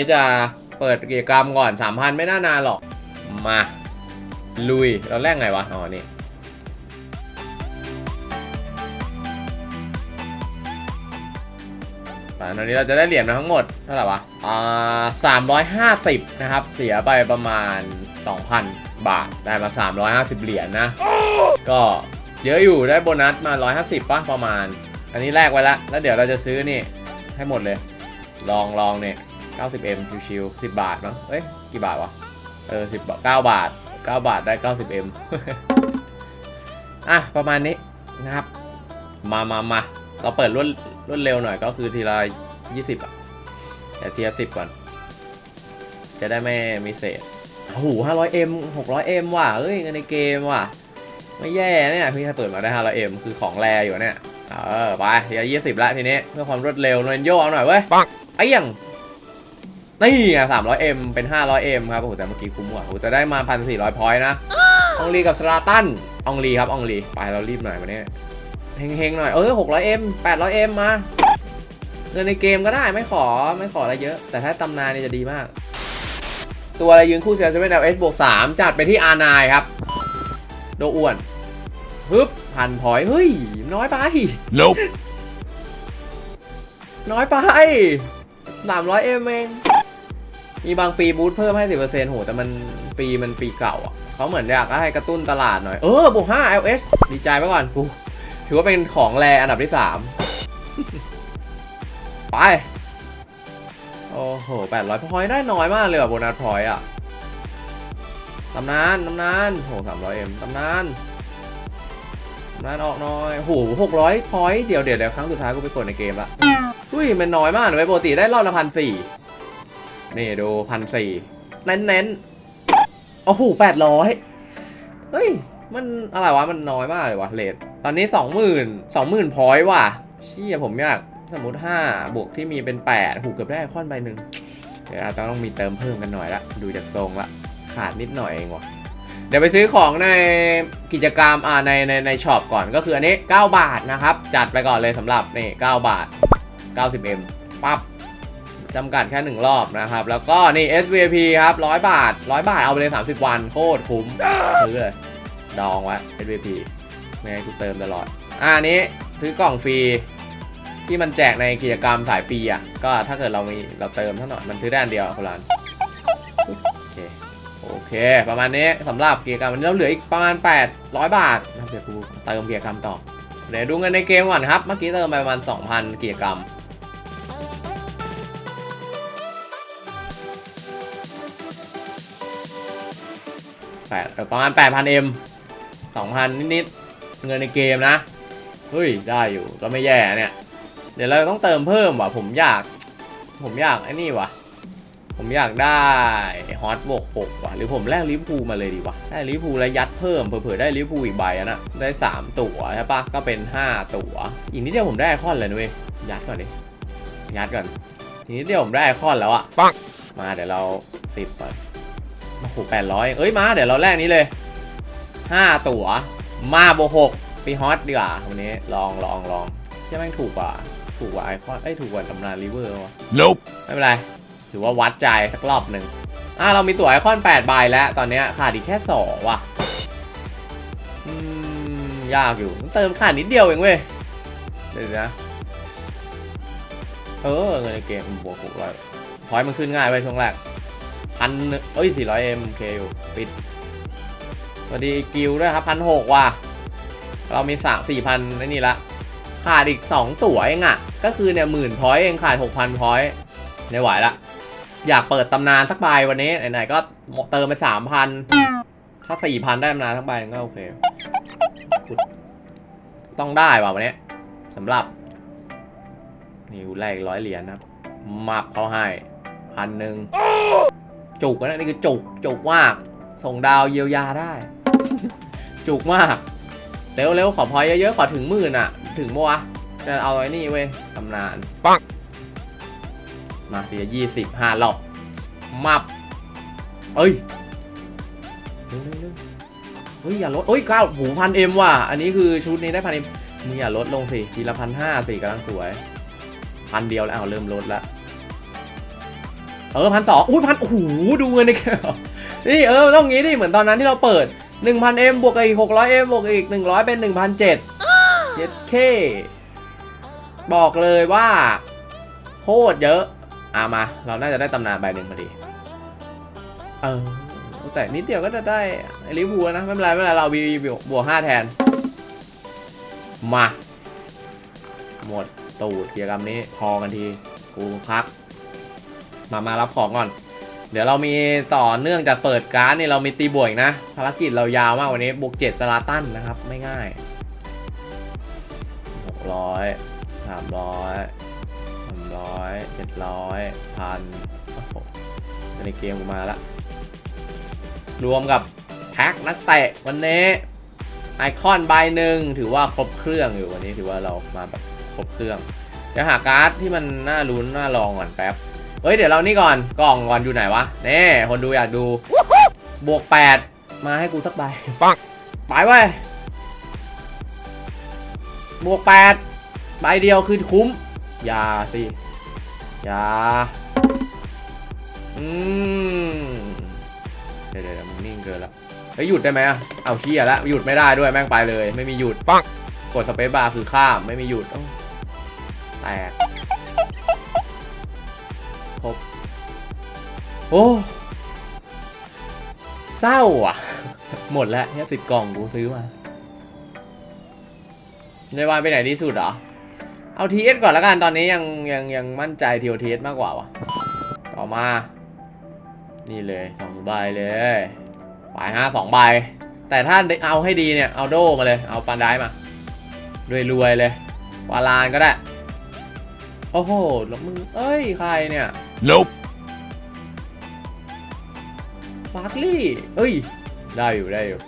นี้จะเปิดกิจกรรมก่อนสามพันไม่น่านานหรอก มา ลุยเราแรกไงวะ อ๋อ นี่ตอนนี้เราจะได้เหรียญมาทั้งหมดเท่าไหร่วะ อ่าสามร้อยห้าสิบนะครับ เสียไปประมาณ2,000บาท ได้มา350เหรียญนะ ก็เยอะอยู่ได้โบนัสมา150ป่ะประมาณ อันนี้แลกไว้แล้วแล้วเดี๋ยวเราจะซื้อนี่ให้หมดเลย ลองลองเนี่ย 90m ชิวๆ10 บาทมั้งเอ้ย กี่บาทวะ เออ 10 บาท 9 บาท 9 บาทได้ 90m อะ ประมาณนี้นะครับ มามามาเราเปิดรวดรวดเร็วหน่อยก็คือทีละ 20 อะ แต่ทีละ10 ก่อน จะได้ไม่มีเศษโอ้โห 500m 600m ว่ะเอ้ยเงินในเกมว่ะ ไม่แย่เนี่ยพี่ถ้าเปิดมาได้ 500m คือของแรอยู่เนี่ยเออไปทีละ20ละทีนี้เพื่อความรวดเร็วโนนโยเอาหน่อยเว้ยปังไอ้ยัง นี่ไง 300m เป็น 500m ครับโอ้โหแต่เมื่อกี้คุ้มกว่าโอ้โหจะได้มา1,400พอยต์นะอองลีกับสลาตันอองลีครับอองลีไปเรารีบหน่อยวันนี้เฮงๆหน่อยเออ 600m 800m มาเงินในเกมก็ได้ไม่ขอไม่ขออะไรเยอะ แต่ถ้าตำนานเนี่ยจะดีมาก ตัวอะไรยืนคู่เซลเซเว่นเอสบวกสามจัดไปที่อาร์ไนครับ โดอ้วนฮึบพันพอยต์เฮ้ย น้อยไป Nope. น้อยไปสามร้อยเอ็มเอง มีบางปีบูทเพิ่มให้สิบเปอร์เซ็นต์โหแต่มันปีมันปีเก่าอะเขาเหมือนอยากให้กระตุ้นตลาดหน่อย เออบวกห้า LS ดีใจไปก่อนกูถือว่าเป็นของแรอันดับที่สามไป โอ้โหแปดร้อยพอยได้น้อยมากเลยอะโบนัสพอยอะตำนานตำนานโหสามร้อยเอ็มตำนานตำนานออกหน้อยโหหกร้อยพอยเดี๋ยวเดี๋ยวเดี๋ยวครั้งสุดท้ายกูไปกดในเกมละอุ้ยมันน้อยมากเลยปกติได้รอบละพันสี่ นี่ดูพันสี่เน้นเน้นโอ้โหแปดร้อยเฮ้ย มันอะไรวะ มันน้อยมากเลยวะเลทตอนนี้สองหมื่นสองหมื่นพอยต์ว่ะ เชี่ยผมอยากสมมติห้าบวกที่มีเป็นแปดหูเกือบได้ไอคอนใบหนึ่งเดี๋ยวอาจจะต้องมีเติมเพิ่มกันหน่อยละดูจากทรงละขาดนิดหน่อยเองวะเดี๋ยวไปซื้อของในกิจกรรมอ่าในในในช็อปก่อนก็คืออันนี้ 9 บาทนะครับ จัดไปก่อนเลยสำหรับนี่9บาท 90m ปั๊บ จำกัดแค่ 1 รอบนะครับ แล้วก็นี่ SVP ครับ 100 บาท 100 บาทเอาไปเลย 30 วันโคตรคุ้มซื้อเลย ดองไว้ SVP ไม่ให้กูเติมตลอด อ่าอันนี้ซื้อกล่องฟรีที่มันแจกในกิจกรรมสายฟรีอะ ก็ถ้าเกิดเรามีเราเติมเท่าหน่อยมันซื้อได้อันเดียวคนละโอเคโอเค ประมาณนี้สำหรับกิจกรรมวันนี้เราเหลืออีกประมาณ 800 บาทนะเดี๋ยวกูเติมกิจกรรมต่อเดี๋ยวดูเงินในเกมก่อนครับ เมื่อกี้เติมไปประมาณ 2,000 กิจกรรม ปดเอ่อประมาณ 8,000 M 2,000 นิดๆ เงินในเกมนะ เฮ้ย ได้อยู่ ก็ไม่แย่เนี่ย เดี๋ยวเราต้องเติมเพิ่มว่ะ ผมอยาก ผมอยากไอ้นี่ว่ะ ผมอยากได้ฮอตบวก6ว่ะ หรือผมแลกลิเวอร์พูลมาเลยดีวะได้ลิเวอร์พูลแล้วยัดเพิ่ม เผื่อๆได้ลิเวอร์พูลอีกใบอะนะ ได้ 3 ตั๋วใช่ปะก็เป็น 5 ตั๋วอีกนิดเดียวผมได้ไอคอนเลยนะเว้ย ยัดก่อนดิ ยัดก่อน ทีนี้เดียวผมได้ไอคอนแล้วอะปังมาเดี๋ยวเราสิบก่อน โอ้โหแปดร้อยเอ้ยมา เดี๋ยวเราแรกนี้เลยห้าตั๋ว มาโบวกหกปีฮอตดีกว่าวันนี้ลองลองลองใช่แม่งถูกกว่าถูกกว่าไอคอนเอ้ยถูกกว่าตำนานริเวอร์วะ Nope. ไม่เป็นไร ถือว่าวัดใจสักรอบหนึ่งอะเรามีตั๋วไอคอน8ใบแล้ว ตอนเนี้ยขาดอีกแค่ 2 ว่ะอืมยากอยู่เติมขาดนิดเดียวเองเว้ยเดี๋ยวนะ เออเงินในเกมบวกหกร้อยพอยต์มันขึ้นง่ายไปช่วงแรก พันเอ้ยสี่ร้อยเอ็มเคอยู่ปิดสวัสดีกิลด้วยครับพันหกว่ะ เรามีสามสี่พันนี่ละ ขาดอีก2ตั๋วเองอะ่ะ ก็คือเนี่ยหมื่นพอยต์เองขาด6,000พอยต์ไม่ไหวละ อยากเปิดตำนานสักใบวันนี้ไหนๆก็เติมไป3,000ถ้า4,000ได้ตำนานสักใบก็โอเค ต้องได้ว่ะวันนี้สำหรับ นี่กูแลกร้อยเหรียญนะครับมับเขาให้พันหนึ่ง จุกนะนี่คือจุกจุกมาก ส่งดาวเยียวยาได้ จุกมาก เร็วเร็วขอพอยเยอะๆขอถึงหมื่นอะ ถึงมัวะจะเอาไอ้นี่เว้ยตำนานปังมาทีละยี่สิบห้ารอบมับเอ้ยเร็วเร็วเร็วเฮ้ยอย่าลดเฮ้ยเก้าหูพันเอ็มว่ะ อันนี้คือชุดนี้ได้พันเอ็มมึงอย่าลดลงสิ ทีละพันห้าสิกำลังสวย พันเดียวแล้วเอาเริ่มลดแล้ว เออพันสองอุ้ยพันโอ้โหดูเงินในแก้วนี่เออต้องงี้ดิเหมือนตอนนั้นที่เราเปิด 1,000M บวกกับอีก 600M บวกกับอีก 100 เป็น 1,007เย็ดเคบอกเลยว่า โคตรเยอะ อะมา เราน่าจะได้ตำนานใบหนึ่งพอดี เออ แต่นิดเดียวก็จะได้ลิเวอร์พูลแล้วนะ ไม่เป็นไรไม่เป็นไรเราวีบวกห้าแทน มา หมดตูดกิจกรรมนี้ พอกันที กูพัก มามารับของก่อน เดี๋ยวเรามีต่อเนื่องจากเปิดการ์ดนี่เรามีตีบวกนะ ภารกิจเรายาวมากวันนี้บวกเจ็ดสลาตันนะครับ ไม่ง่ายหกร้อยสามร้อยสามร้อยเจ็ดร้อยพันโอ้โหในเกมกูมาละ รวมกับแพ็คนักเตะวันนี้ไอคอนใบหนึ่งถือว่าครบเครื่องอยู่วันนี้ถือว่าเรามาแบบครบเครื่อง เดี๋ยวหาการ์ดที่มันน่าลุ้นน่าลองก่อนแป๊บ เฮ้ยเดี๋ยวเรานี่ก่อนกล่องก่อนอยู่ไหนวะเน่คนดูอยากดูบวก8มาให้กูสักใบปังไปเว้ยบวก8ใบเดียวคือคุ้ม อย่าสิอย่าอืมเดี๋ยวเดี๋ยวเดี๋ยวมึงนิ่งเกินละเฮ้ยหยุดได้ไหมอะเอาเคียแล้วหยุดไม่ได้ด้วยแม่งไปเลย ไม่มีหยุดปังกดสเปซบาร์คือข้ามไม่มีหยุดเอ้าแตก โอ้เศร้าอะ หมดแล้วแค่ยสิบกล่องกูซื้อมาในวานไปไหนที่สุดเหรอ เอาทีเอสก่อนล้วกันตอนนี้ยังยังยังมั่นใจทีโอทีเอสมากกว่าวะต่อมา นี่เลยสองใบเลยปลายห้าสองใบ แต่ถ้าเอาให้ดีเนี่ย เอาโดมาเลย เอาปันได้มารวยๆเลยวาลานก็ได้ โอ้โหแล้วมึง เอ้ย ใครเนี่ย Nope. ฟาร์กลี่ เอ้ย ได้อยู่ได้อยู่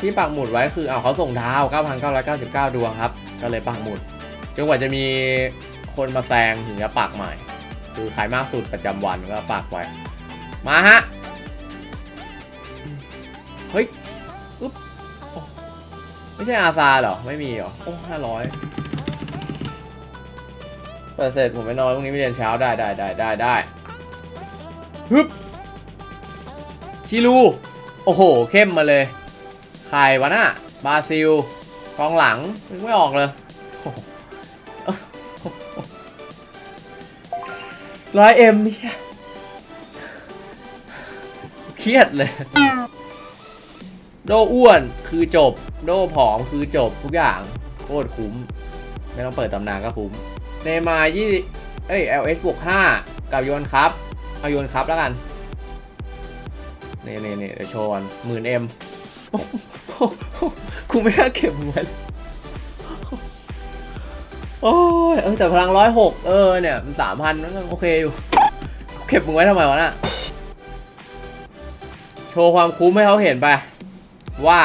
ที่ปักหมุดไว้คือเอาเขาส่งดาว 9,999 ดวงครับ ก็เลยปักหมุดจนกว่าจะมีคนมาแซงถึงจะปักใหม่ คือใครมากสุดประจำวันก็ปักไว้ มาฮะ เฮ้ยอุ๊บไม่ใช่อาซาเหรอ ไม่มีเหรอ โอ้ห้าร้อยเปิดเสร็จผมไปนอนพรุ่งนี้ไปเรียนเช้าได้ได้ได้ได้ได้ฮึบ ชิลู โอ้โห เข้มมาเลย ใครวะน่ะบราซิลกองหลังนึกไม่ออกเลยร้อยเอ็มเนี่ยเครียดเลย โดอ้วนคือจบ โดผอมคือจบทุกอย่างโคตรคุ้ม ไม่ต้องเปิดตำนานก็คุ้ม เนมายี่เอ้ย LS บวกห้ากับโยนครับ เอาโยนครับแล้วกัน นี่นี่นี่เดี๋ยวโชว์หมื่นเอ็มกูไม่น่าเก็บมันไว้เลยโอ้ยเออแต่พลังร้อยหกเออเนี่ยมันสามพันมันโอเคอยู่ เก็บมึงไว้ทำไมวะน่ะ โชว์ความคุ้มให้เขาเห็นไป ว่า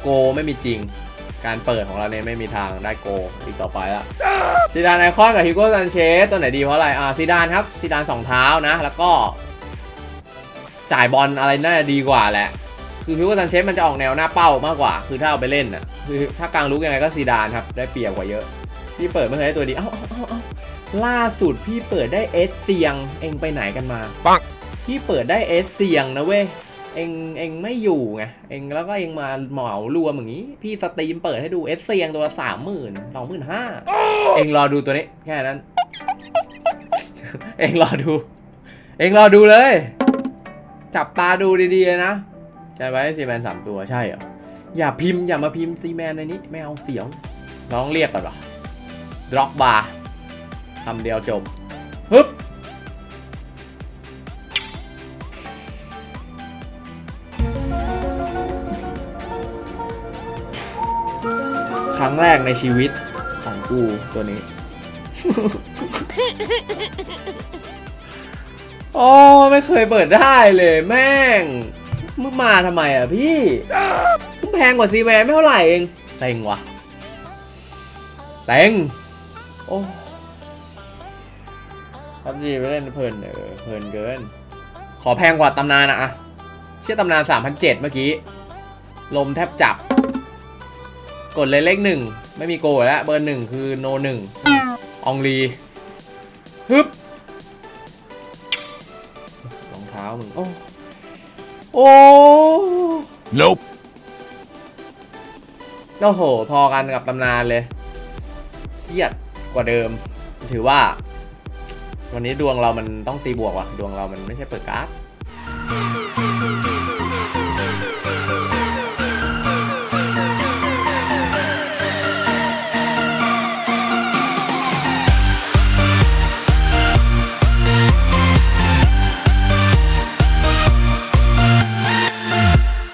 โกไม่มีจริง การเปิดของเราเนี่ยไม่มีทางได้โกอีกต่อไปละซีดานไอคอนกับฮิโก้ซันเชสตัวไหนดีเพราะอะไร อ่าซีดานครับซีดานสองเท้านะ แล้วก็ จ่ายบอลอะไรน่าจะดีกว่าแหละ คือฮิโก้ซันเชสมันจะออกแนวหน้าเป้ามากกว่า คือถ้าเอาไปเล่นน่ะคือถ้ากลางลุกยังไงก็ซีดานครับ ได้เปรียบกว่าเยอะ พี่เปิดไม่เคยได้ตัวดีเอ้าเอ้าเอ้าเอ้าล่าสุดพี่เปิดได้เอสเซียง เองไปไหนกันมาปังพี่เปิดได้เอสเซียงนะเว้ยเองเองไม่อยู่ไงเองแล้วก็เองมาเหมารวมอย่างนี้ พี่สตรีมเปิดให้ดูเอสเซียงตัวสามหมื่นสองหมื่นห้าเองรอดูตัวนี้ แค่นั้น เองรอดู เองรอดูเลย จับตาดูดีๆนะใช่ไหมซีแมนสามตัวใช่เหรอ อย่าพิมพ์อย่ามาพิมพ์ซีแมนในนี้ ไม่เอาเสียว น้องเรียกก่อนหรอดร็อกบาร์คำเดียวจบฮึบครั้งแรกในชีวิตของกูตัวนี้ โอ้ไม่เคยเปิดได้เลยแม่งมึงมาทำไมอะพี่มึงแพงกว่าซีแวร์ไม่เท่าไหร่เองเซ็งว่ะเซ็งโอ้พับจีไปเล่นเพลินเออเพลินเกิน ขอแพงกว่าตำนานอะอะเชื่อตำนาน 3,007 เมื่อกี้ ลมแทบจับ กดเลยเลขหนึ่ง ไม่มีโกยแล้ว เบอร์หนึ่งคือโนหนึ่ง อองลีฮึบามึงโอ้โอ้ Nope. โอ้โห พอกันกับตำนานเลย เครียดกว่าเดิม ถือว่า วันนี้ดวงเรามันต้องตีบวกว่ะ ดวงเรามันไม่ใช่เปิดการ์ด